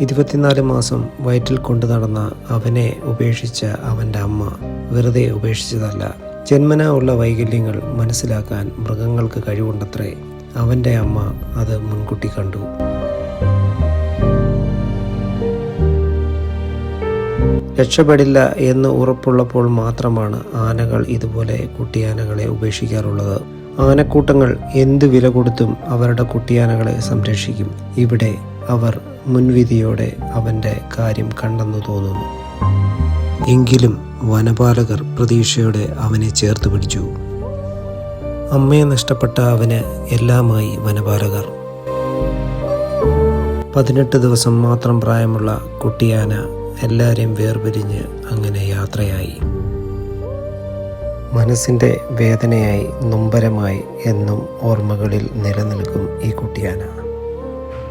ഇരുപത്തിനാല് മാസം വയറ്റിൽ കൊണ്ടു നടന്ന അവനെ ഉപേക്ഷിച്ച അവന്റെ അമ്മ വെറുതെ ഉപേക്ഷിച്ചതല്ല. ജന്മനാ ഉള്ള വൈകല്യങ്ങൾ മനസ്സിലാക്കാൻ മൃഗങ്ങൾക്ക് കഴിവുണ്ടത്രേ. അവന്റെ അമ്മ അത് മുൻകൂട്ടി കണ്ടു. രക്ഷപ്പെടില്ല എന്ന് ഉറപ്പുള്ളപ്പോൾ മാത്രമാണ് ആനകൾ ഇതുപോലെ കുട്ടിയാനകളെ ഉപേക്ഷിക്കാറുള്ളത്. ആനക്കൂട്ടങ്ങൾ എന്ത് വില കൊടുത്തും അവരുടെ കുട്ടിയാനകളെ സംരക്ഷിക്കും. ഇവിടെ അവർ മുൻവിധിയോടെ അവന്റെ കാര്യം കണ്ടെന്നു തോന്നുന്നു. എങ്കിലും വനപാലകർ പ്രതീക്ഷയോടെ അവനെ ചേർത്ത് പിടിച്ചു. അമ്മയെ നഷ്ടപ്പെട്ട അവന് എല്ലാമായി വനപാലകർ. പതിനെട്ട് ദിവസം മാത്രം പ്രായമുള്ള കുട്ടിയാന എല്ലാവരെയും വേർപിരിഞ്ഞ് അങ്ങനെ യാത്രയായി. മനസ്സിന്റെ വേദനയായി നൊമ്പരമായി എന്നും ഓർമ്മകളിൽ നിലനിൽക്കും ഈ കുട്ടിയാന.